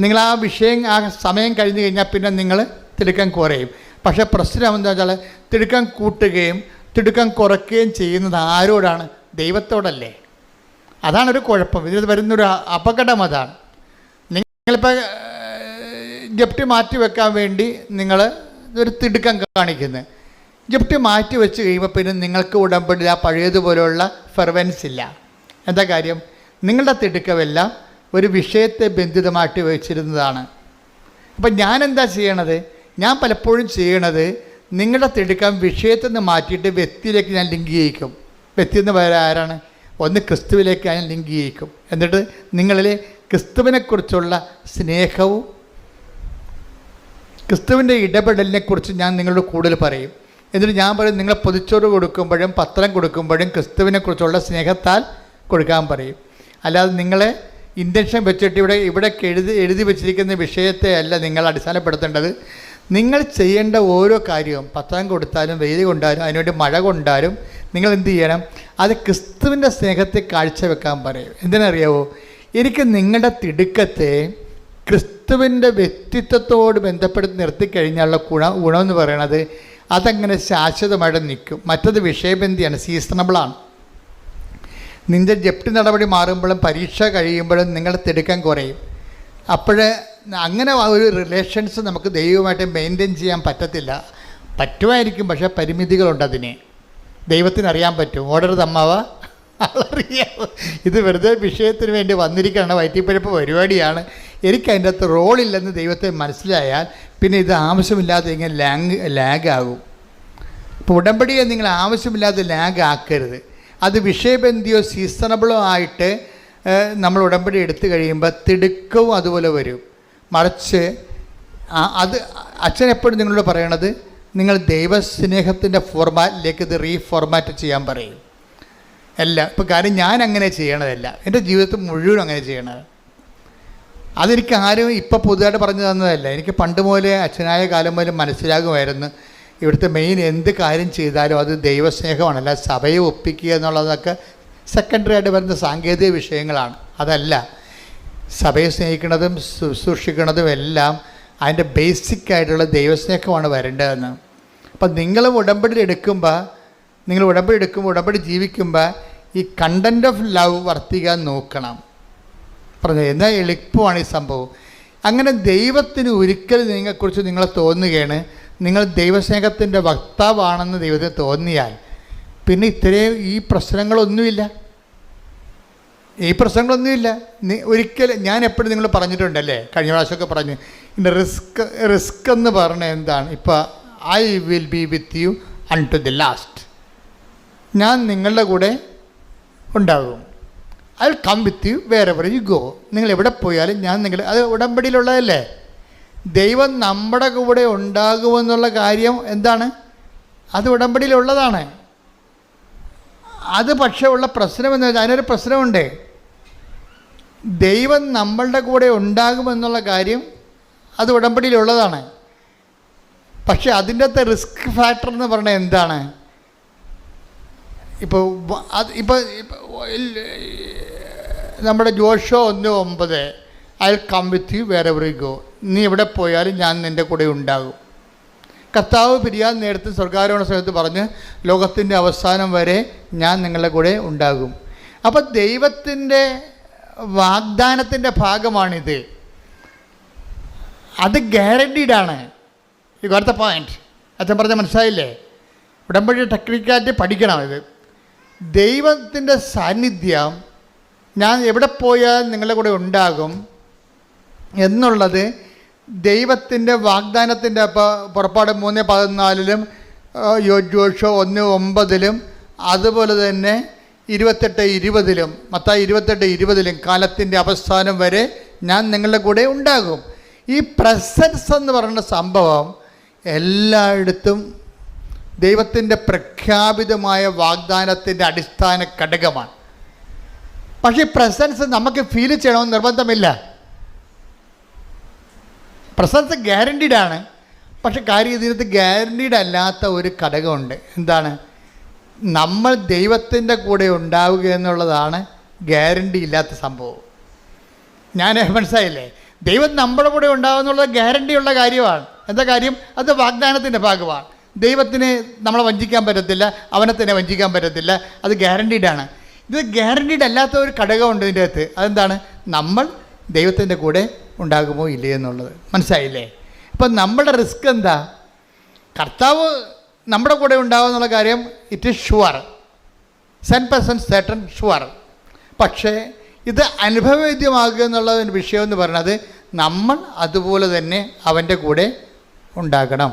നിങ്ങൾ ആ വിഷയം ആ സമയം കഴിഞ്ഞ് കഴിഞ്ഞാൽ പിന്നെ നിങ്ങൾ തിടുക്കം കുറയും. പക്ഷെ പ്രശ്നം എന്താ വെച്ചാൽ തിടുക്കം കൂട്ടുകയും തിടുക്കം കുറയ്ക്കുകയും ചെയ്യുന്നത് ആരോടാണ്? ദൈവത്തോടല്ലേ. അതാണ് ഒരു കുഴപ്പം. ഇതിൽ വരുന്നൊരു അപകടം അതാണ്. നിങ്ങളിപ്പോൾ ജപ്തി മാറ്റി വെക്കാൻ വേണ്ടി നിങ്ങൾ ഒരു തിടുക്കം കാണിക്കുന്നത് ഗിഫ്റ്റ് മാറ്റി വെച്ച് കഴിയുമ്പോൾ പിന്നെ നിങ്ങൾക്ക് ഉടമ്പടി ആ പഴയതുപോലെയുള്ള ഫെർവൻസ് ഇല്ല. എന്താ കാര്യം? നിങ്ങളുടെ തിടുക്കമെല്ലാം ഒരു വിഷയത്തെ ബന്ധിതമായിട്ട് വെച്ചിരുന്നതാണ്. അപ്പം ഞാൻ എന്താ ചെയ്യണത്? ഞാൻ പലപ്പോഴും ചെയ്യണത് നിങ്ങളുടെ തിടുക്കം വിഷയത്തിൽ നിന്ന് മാറ്റിയിട്ട് വ്യക്തിയിലേക്ക് ഞാൻ ലിങ്ക് ചെയ്യിക്കും. വ്യക്തി എന്ന് പറയാൻ ആരാണ്? ഒന്ന് ക്രിസ്തുവിലേക്ക് ഞാൻ ലിങ്ക് ചെയ്യിക്കും. എന്നിട്ട് നിങ്ങളിൽ ക്രിസ്തുവിനെക്കുറിച്ചുള്ള സ്നേഹവും ക്രിസ്തുവിന്റെ ഇടപെടലിനെ കുറിച്ച് ഞാൻ നിങ്ങളോട് കൂടുതൽ പറയും. എന്നിട്ട് ഞാൻ പറയും നിങ്ങൾ പൊതിച്ചോറ് കൊടുക്കുമ്പോഴും പത്രം കൊടുക്കുമ്പോഴും ക്രിസ്തുവിനെക്കുറിച്ചുള്ള സ്നേഹത്താൽ കൊടുക്കാൻ പറയും. അല്ലാതെ നിങ്ങളെ ഇന്റൻഷൻ വെച്ചിട്ട് ഇവിടെ ഇവിടെ എഴുതി എഴുതി വെച്ചിരിക്കുന്ന വിഷയത്തെ അല്ല നിങ്ങൾ അടിസ്ഥാനപ്പെടുത്തേണ്ടത്. നിങ്ങൾ ചെയ്യേണ്ട ഓരോ കാര്യവും പത്രം കൊടുത്താലും വെയിൽ കൊണ്ടാലും അതിനുവേണ്ടി മഴ കൊണ്ടാലും നിങ്ങൾ എന്ത് ചെയ്യണം? അത് ക്രിസ്തുവിന്റെ സ്നേഹത്തെ കാഴ്ചവെക്കാൻ പറയും. എന്തിനറിയാവോ? എനിക്ക് നിങ്ങളുടെ തിടുക്കത്തെ ക്രിസ്തുവിന്റെ വ്യക്തിത്വത്തോട് ബന്ധപ്പെടുത്തി നിർത്തിക്കഴിഞ്ഞാലുള്ള ഗുണ ഗുണമെന്ന് പറയണത് അതങ്ങനെ ശാശ്വതമായിട്ട് നിൽക്കും. മറ്റത് വിഷയബന്ധിയാണ് സീസണബിളാണ് നിന്റെ ജപ്തി നടപടി മാറുമ്പോഴും പരീക്ഷ കഴിയുമ്പോഴും നിങ്ങളുടെ തിടുക്കം കുറയും. അപ്പോൾ അങ്ങനെ ഒരു റിലേഷൻസ് നമുക്ക് ദൈവമായിട്ട് മെയിന്റെയിൻ ചെയ്യാൻ പറ്റത്തില്ല. പറ്റുമായിരിക്കും പക്ഷേ പരിമിതികളുണ്ട് അതിന്. ദൈവത്തിനറിയാൻ പറ്റും. ഓർഡർ തമ്മാവ ആളറിയാം ഇത് വെറുതെ വിഷയത്തിന് വേണ്ടി വന്നിരിക്കുകയാണ്. വയറ്റിപ്പഴപ്പ് പരിപാടിയാണ്. എനിക്ക് അതിന്റെ അകത്ത് റോളില്ലെന്ന് ദൈവത്തെ മനസ്സിലായാൽ പിന്നെ ഇത് ആവശ്യമില്ലാതെ ഇങ്ങനെ ലാങ് ലാഗാകും ഇപ്പോൾ ഉടമ്പടിയെ നിങ്ങൾ ആവശ്യമില്ലാതെ ലാഗ് ആക്കരുത്. അത് വിഷയബന്ധിയോ സീസണബിളോ ആയിട്ട് നമ്മൾ ഉടമ്പടി എടുത്തു കഴിയുമ്പോൾ തിടുക്കവും അതുപോലെ വരും. മറിച്ച് അത് അച്ഛൻ എപ്പോഴും നിങ്ങളോട് പറയണത് നിങ്ങൾ ദൈവസ്നേഹത്തിന്റെ ഫോർമാറ്റിലേക്ക് ഇത് റീഫോർമാറ്റ് ചെയ്യാൻ പറയും. അല്ല ഇപ്പോൾ കാര്യം ഞാൻ അങ്ങനെ ചെയ്യണതല്ല. എന്റെ ജീവിതത്തിൽ മുഴുവൻ അങ്ങനെ ചെയ്യണത്. അതെനിക്ക് ആരും ഇപ്പം പുതുതായിട്ട് പറഞ്ഞു തന്നതല്ല. എനിക്ക് പണ്ട് മുതലേ അച്ഛനായ കാലം മുതലേ മനസ്സിലാകുമായിരുന്നു. ഇവിടുത്തെ മെയിൻ എന്ത് കാര്യം ചെയ്താലും അത് ദൈവസ്നേഹമാണ് അല്ല സഭയെ ഒപ്പിക്കുക എന്നുള്ളതൊക്കെ സെക്കൻഡറി ആയിട്ട് വരുന്ന സാങ്കേതിക വിഷയങ്ങളാണ്. അതല്ല സഭയെ സ്നേഹിക്കുന്നതും ശുശ്രൂഷിക്കുന്നതും എല്ലാം അതിന്റെ ബേസിക് ആയിട്ടുള്ള ദൈവസ്നേഹമാണ് വരേണ്ടതെന്ന്. അപ്പം നിങ്ങൾ ഉടമ്പടി എടുക്കുമ്പോൾ നിങ്ങൾ ഉടമ്പടി എടുക്കുമ്പോൾ ഉടമ്പടി ജീവിക്കുമ്പോൾ ഈ കണ്ടന്റ് ഓഫ് ലവ് വർത്തിക്കാൻ നോക്കണം. പറഞ്ഞു എന്നാൽ എളുപ്പമാണ് ഈ സംഭവം. അങ്ങനെ ദൈവത്തിന് ഒരിക്കലും നിങ്ങളെക്കുറിച്ച് നിങ്ങളെ തോന്നുകയാണ്. നിങ്ങൾ ദൈവസ്നേഹത്തിന്റെ വക്താവാണെന്ന് ദൈവത്തിന് തോന്നിയാൽ പിന്നെ ഇത്രയും ഈ പ്രശ്നങ്ങളൊന്നുമില്ല. ഈ പ്രശ്നങ്ങളൊന്നുമില്ല. ഒരിക്കലും ഞാൻ എപ്പോഴും നിങ്ങൾ പറഞ്ഞിട്ടുണ്ടല്ലേ? കഴിഞ്ഞ പ്രാവശ്യമൊക്കെ പറഞ്ഞ്. ഇന്ന് റിസ്ക് റിസ്ക് എന്ന് പറഞ്ഞ എന്താണ്? ഇപ്പോൾ I will be with you unto the last ഞാൻ നിങ്ങളുടെ കൂടെ ഉണ്ടാകും. I come with you wherever you go നിങ്ങൾ എവിടെ പോയാലും ഞാൻ നിങ്ങൾ അത് ഉടമ്പടിയിലുള്ളതല്ലേ? ദൈവം നമ്മുടെ കൂടെ ഉണ്ടാകുമെന്നുള്ള കാര്യം എന്താണ്? അത് ഉടമ്പടിയിലുള്ളതാണ്. അത് പക്ഷേ ഉള്ള പ്രശ്നം എന്ന് വെച്ചാൽ അതിനൊരു പ്രശ്നമുണ്ട്. ദൈവം നമ്മളുടെ കൂടെ ഉണ്ടാകുമെന്നുള്ള കാര്യം അത് ഉടമ്പടിയിലുള്ളതാണ്. പക്ഷേ അതിന്റെ റിസ്ക് ഫാക്ടർ എന്ന് പറഞ്ഞാൽ എന്താണ്? ഇപ്പോൾ അത് ഇപ്പോൾ നമ്മുടെ ജോഷോ ഒന്ന് ഒമ്പത് I come with you wherever go നീ എവിടെ പോയാലും ഞാൻ നിന്റെ കൂടെ ഉണ്ടാകും. കർത്താവ് പിരിയാൻ നേരത്തെ സ്വർഗാരോഹണ സമയത്ത് പറഞ്ഞ് ലോകത്തിന്റെ അവസാനം വരെ ഞാൻ നിങ്ങളുടെ കൂടെ ഉണ്ടാകും. അപ്പോൾ ദൈവത്തിന്റെ വാഗ്ദാനത്തിന്റെ ഭാഗമാണിത്. അത് ഗ്യാരണ്ടീഡാണ് ഈ അടുത്ത പോയിന്റ് അച്ഛൻ പറഞ്ഞ മനസ്സിലായില്ലേ? ഉടമ്പടി ടെക്നിക്കായിട്ട് പഠിക്കണം ഇത്. ദൈവത്തിന്റെ സാന്നിധ്യം ഞാൻ എവിടെ പോയാൽ നിങ്ങളുടെ കൂടെ ഉണ്ടാകും എന്നുള്ളത് ദൈവത്തിന്റെ വാഗ്ദാനത്തിന്റെ പുറപ്പാട് മൂന്ന് പതിനാലിലും ജോഷോ ഒന്ന് ഒമ്പതിലും അതുപോലെ തന്നെ ഇരുപത്തെട്ട് ഇരുപതിലും മത്തായി ഇരുപത്തെട്ട് ഇരുപതിലും കാലത്തിന്റെ അവസാനം വരെ ഞാൻ നിങ്ങളുടെ കൂടെ ഉണ്ടാകും. ഈ പ്രസൻസ് എന്ന് പറയുന്ന സംഭവം എല്ലായിടത്തും ദൈവത്തിന്റെ പ്രഖ്യാപിതമായ വാഗ്ദാനത്തിന്റെ അടിസ്ഥാന ഘടകമാണ്. പക്ഷേ പ്രസൻസ് നമുക്ക് ഫീൽ ചെയ്യണമെന്ന് നിർബന്ധമില്ല. പ്രസൻസ് ഗ്യാരണ്ടീഡ് ആണ്. പക്ഷെ കാര്യം ഇതിനകത്ത് ഗ്യാരണ്ടീഡ് അല്ലാത്ത ഒരു ഘടകമുണ്ട്. എന്താണ്? നമ്മൾ ദൈവത്തിന്റെ കൂടെ ഉണ്ടാവുക എന്നുള്ളതാണ് ഗ്യാരണ്ടി ഇല്ലാത്ത സംഭവം. ഞാൻ മനസ്സിലായില്ലേ ദൈവം നമ്മുടെ കൂടെ ഉണ്ടാകുമെന്നുള്ളത് ഗ്യാരണ്ടിയുള്ള കാര്യമാണ്. എന്താ കാര്യം? അത് വാഗ്ദാനത്തിന്റെ ഭാഗമാണ്. ദൈവത്തിന് നമ്മളെ വഞ്ചിക്കാൻ പറ്റത്തില്ല അവനെ തന്നെ വഞ്ചിക്കാൻ പറ്റത്തില്ല. അത് ഗ്യാരണ്ടീഡാണ് ഇത് ഗ്യാരണ്ടീഡ് അല്ലാത്ത ഒരു ഘടകമുണ്ട് ഇതിന്റെ അകത്ത്. അതെന്താണ്? നമ്മൾ ദൈവത്തിന്റെ കൂടെ ഉണ്ടാകുമോ ഇല്ലേ എന്നുള്ളത്. മനസ്സിലായില്ലേ? അപ്പം നമ്മുടെ റിസ്ക് എന്താ? കർത്താവ് നമ്മുടെ കൂടെ ഉണ്ടാവും എന്നുള്ള കാര്യം it is sure cent percent certain sure പക്ഷേ ഇത് അനുഭവവേദ്യമാകുക എന്നുള്ള വിഷയം എന്ന് പറയുന്നത് നമ്മൾ അതുപോലെ തന്നെ അവന്റെ കൂടെ ഉണ്ടാകണം.